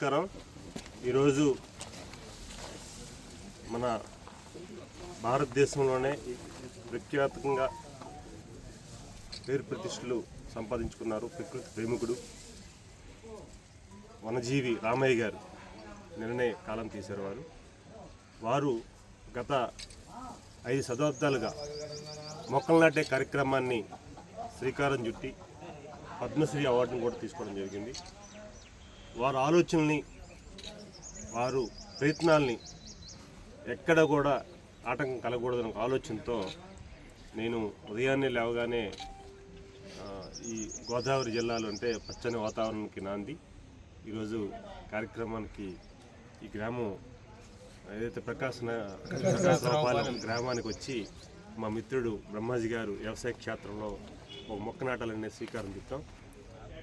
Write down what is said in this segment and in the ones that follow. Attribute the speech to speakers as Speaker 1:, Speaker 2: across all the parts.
Speaker 1: నమస్కారం. ఈరోజు మన భారతదేశంలోనే ప్రఖ్యాతంగా పేరు ప్రతిష్టలు సంపాదించుకున్నారు ప్రకృతి ప్రేమికుడు వనజీవి రామయ్య గారు. నిన్ననే కాలం తీశారు వారు. వారు గత ఐదు శతాబ్దాలుగా మొక్కలు నాటే కార్యక్రమాన్ని శ్రీకారం చుట్టి పద్మశ్రీ అవార్డును కూడా తీసుకోవడం జరిగింది. వారి ఆలోచనల్ని వారు ప్రయత్నాల్ని ఎక్కడ కూడా ఆటంకం కలగకూడదన్న ఆలోచనతో నేను ఉదయాన్నే లేవగానే ఈ గోదావరి జిల్లాలో అంటే పచ్చని వాతావరణానికి నాంది. ఈరోజు కార్యక్రమానికి ఈ గ్రామం ఏదైతే ప్రకాశన ప్రకాశపాలెం గ్రామానికి వచ్చి మా మిత్రుడు బ్రహ్మాజీ గారు వ్యవసాయ క్షేత్రంలో ఒక మొక్క నాటాలనే శ్రీకారం చుట్టాం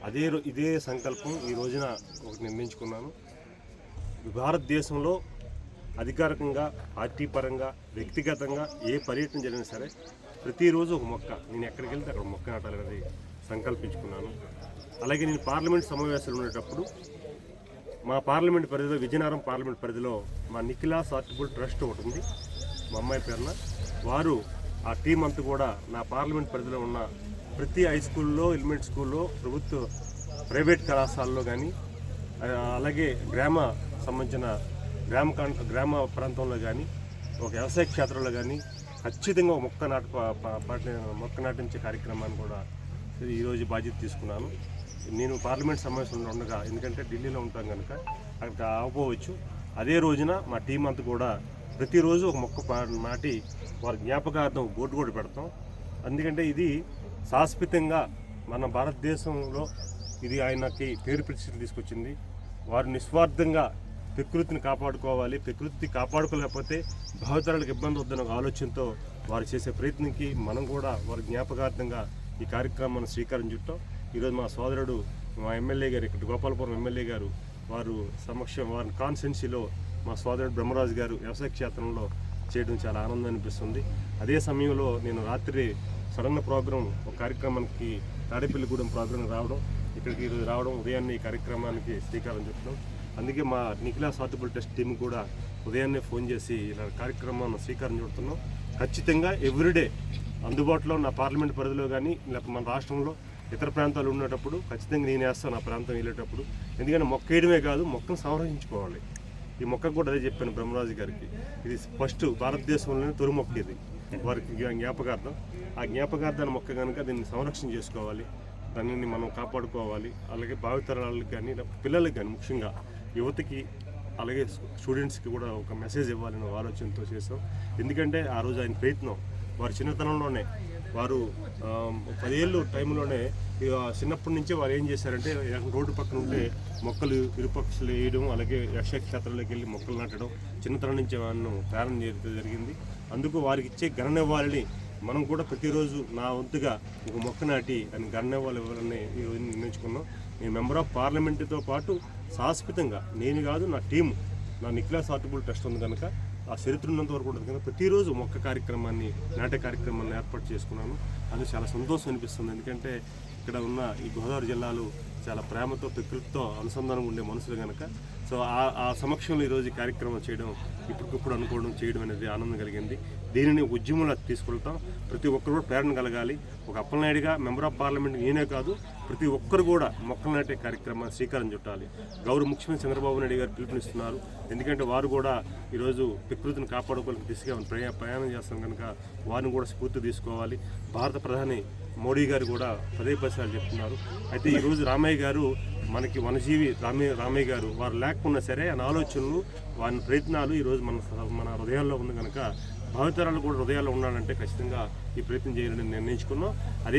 Speaker 1: అదే రో- ఇదే సంకల్పం ఈ రోజున ఒకటి నిర్మించుకున్నాను భారతదేశంలో అధికారికంగా పార్టీ పరంగా వ్యక్తిగతంగా ఏ పర్యటన జరిగినా సరే ప్రతిరోజు ఒక మొక్క. నేను ఎక్కడికి వెళ్తే అక్కడ మొక్క నాటాలనేది సంకల్పించుకున్నాను. అలాగే నేను పార్లమెంట్ సమావేశాలు ఉండేటప్పుడు మా పార్లమెంట్ పరిధిలో విజయనగరం పార్లమెంట్ పరిధిలో మా నిఖిలాస్ ఆర్టిబుల్ ట్రస్ట్ ఒకటి ఉంది. మా అమ్మాయి పేరున వారు ఆ టీం అంతా కూడా నా పార్లమెంట్ పరిధిలో ఉన్న ప్రతి హై స్కూల్లో ఎలిమెంట్ స్కూల్లో ప్రభుత్వ ప్రైవేట్ కళాశాలలో కానీ అలాగే గ్రామ సంబంధించిన గ్రామ గ్రామ ప్రాంతంలో కానీ ఒక వ్యవసాయ క్షేత్రంలో కానీ ఖచ్చితంగా ఒక మొక్క నాటు మొక్క నాటించే కార్యక్రమాన్ని కూడా ఈరోజు బాధ్యత తీసుకున్నాను. నేను పార్లమెంట్ సమావేశంలో ఉండగా ఎందుకంటే ఢిల్లీలో ఉంటాం కనుక అక్కడ ఆగిపోవచ్చు అదే రోజున మా టీం అంతా కూడా ప్రతిరోజు ఒక మొక్క నాటి వారి జ్ఞాపకార్థం బోర్డు కూడా పెడతాం. ఎందుకంటే ఇది శాశ్వతంగా మన భారతదేశంలో ఇది ఆయనకి పేరు ప్రతిష్టలు తీసుకొచ్చింది. వారు నిస్వార్థంగా ప్రకృతిని కాపాడుకోవాలి ప్రకృతి కాపాడుకోలేకపోతే భావితరాలకు ఇబ్బంది వద్దన్న ఒక ఆలోచనతో వారు చేసే ప్రయత్నంకి మనం కూడా వారి జ్ఞాపకార్థంగా ఈ కార్యక్రమాన్ని శ్రీకారం చుట్టాం. ఈరోజు మా సోదరుడు మా ఎమ్మెల్యే గారు ఇక్కడ గోపాలపురం ఎమ్మెల్యే గారు వారు సమక్షం వారి కాన్స్టెన్సీలో మా సోదరుడు బ్రహ్మరాజు గారు వ్యవసాయ క్షేత్రంలో చేయడం చాలా ఆనందం అనిపిస్తుంది. అదే సమయంలో నేను రాత్రి సడన్ ప్రోగ్రాం ఒక కార్యక్రమానికి తాడేపల్లిగూడెం ప్రోగ్రాం రావడం ఇక్కడికి ఈరోజు రావడం ఉదయాన్నే ఈ కార్యక్రమానికి శ్రీకారం చుట్టడం అందుకే మా నిఖిలా సార్టబుల్ టెస్ట్ టీం కూడా ఉదయాన్నే ఫోన్ చేసి ఇలా కార్యక్రమాన్ని శ్రీకారం చుడుతున్నాం. ఖచ్చితంగా ఎవ్రీడే అందుబాటులో నా పార్లమెంట్ పరిధిలో కానీ లేకపోతే మన రాష్ట్రంలో ఇతర ప్రాంతాలు ఉండేటప్పుడు ఖచ్చితంగా నేను వేస్తాను నా ప్రాంతం వెళ్ళేటప్పుడు. ఎందుకంటే మొక్క వేయడమే కాదు మొక్కను సంరక్షించుకోవాలి. ఈ మొక్కకు కూడా అదే చెప్పాను బ్రహ్మరాజు గారికి. ఇది ఫస్ట్ భారతదేశంలోనే తొలి మొక్క ఇది. వారికి జ్ఞాపకార్థం. ఆ జ్ఞాపకార్థాన్ని మొక్క కనుక దీన్ని సంరక్షణ చేసుకోవాలి. దానిని మనం కాపాడుకోవాలి. అలాగే భావితరాలకు కానీ పిల్లలకు పిల్లలకి కానీ ముఖ్యంగా యువతకి అలాగే స్టూడెంట్స్కి కూడా ఒక మెసేజ్ ఇవ్వాలని ఆలోచనతో చేసాం. ఎందుకంటే ఆ రోజు ఆయన ప్రయత్నం వారి చిన్నతనంలోనే వారు పదేళ్ళు టైంలోనే చిన్నప్పటి నుంచే వారు ఏం చేశారంటే రోడ్డు పక్కన ఉంటే మొక్కలు ఇరుపక్షులు వేయడం అలాగే యక్షక్షేత్రంలోకి వెళ్ళి మొక్కలు నాటడం చిన్నతనం నుంచి వాళ్ళను ప్రారంభం చేయడం జరిగింది. అందుకు వారికి ఇచ్చే గణనివ్వాలని మనం కూడా ప్రతిరోజు నా వంతుగా ఒక మొక్క నాటి దాన్ని గణనివ్వాలి ఇవ్వాలని ఈరోజు నిర్ణయించుకున్నాం. నేను మెంబర్ ఆఫ్ పార్లమెంటుతో పాటు శాశ్వతంగా నేను కాదు నా టీము నా నిక్లాస్ ఆర్టిబుల్ ట్రస్ట్ ఉంది కనుక ఆ చరిత్ర ఉన్నంత వరకు ఉంటుంది కదా. ప్రతిరోజు మొక్క కార్యక్రమాన్ని నాట్య కార్యక్రమాన్ని ఏర్పాటు చేసుకున్నాను. అది చాలా సంతోషం అనిపిస్తుంది. ఎందుకంటే ఇక్కడ ఉన్న ఈ గోదావరి జిల్లాలో చాలా ప్రేమతో ప్రకృతితో అనుసంధానం ఉండే మనుషులు కనుక సో ఆ ఆ సమక్షంలో ఈరోజు ఈ కార్యక్రమం చేయడం ఇప్పటికిప్పుడు అనుకోవడం చేయడం అనేది ఆనందం కలిగింది. దీనిని ఉద్యమంలో తీసుకెళ్తాం ప్రతి ఒక్కరు కూడా ప్రేరణ కలగాలి. ఒక అప్పలనాయుడిగా మెంబర్ ఆఫ్ పార్లమెంట్ నేనే కాదు ప్రతి ఒక్కరు కూడా మొక్కలు నాటే కార్యక్రమాన్ని శ్రీకారం చుట్టాలి. గౌరవ ముఖ్యమంత్రి చంద్రబాబు నాయుడు గారు పిలుపునిస్తున్నారు. ఎందుకంటే వారు కూడా ఈరోజు ప్రకృతిని కాపాడుకోవాలని దిశగా ప్రయా ప్రయాణం చేస్తాం కనుక వారిని కూడా స్ఫూర్తి తీసుకోవాలి. భారత ప్రధాని మోడీ గారు కూడా పదే పదే చెప్తున్నారు. అయితే ఈరోజు రామయ్య గారు మనకి వనజీవి రామయ్య రామయ్య గారు వారు లేకపోయినా సరే ఆయన ఆలోచనలు వారి ప్రయత్నాలు ఈరోజు మన మన హృదయాల్లో ఉంది కనుక భావితరాలు కూడా హృదయాల్లో ఉండాలంటే ఖచ్చితంగా ఈ ప్రయత్నం చేయాలని నిర్ణయించుకున్నాం. అదే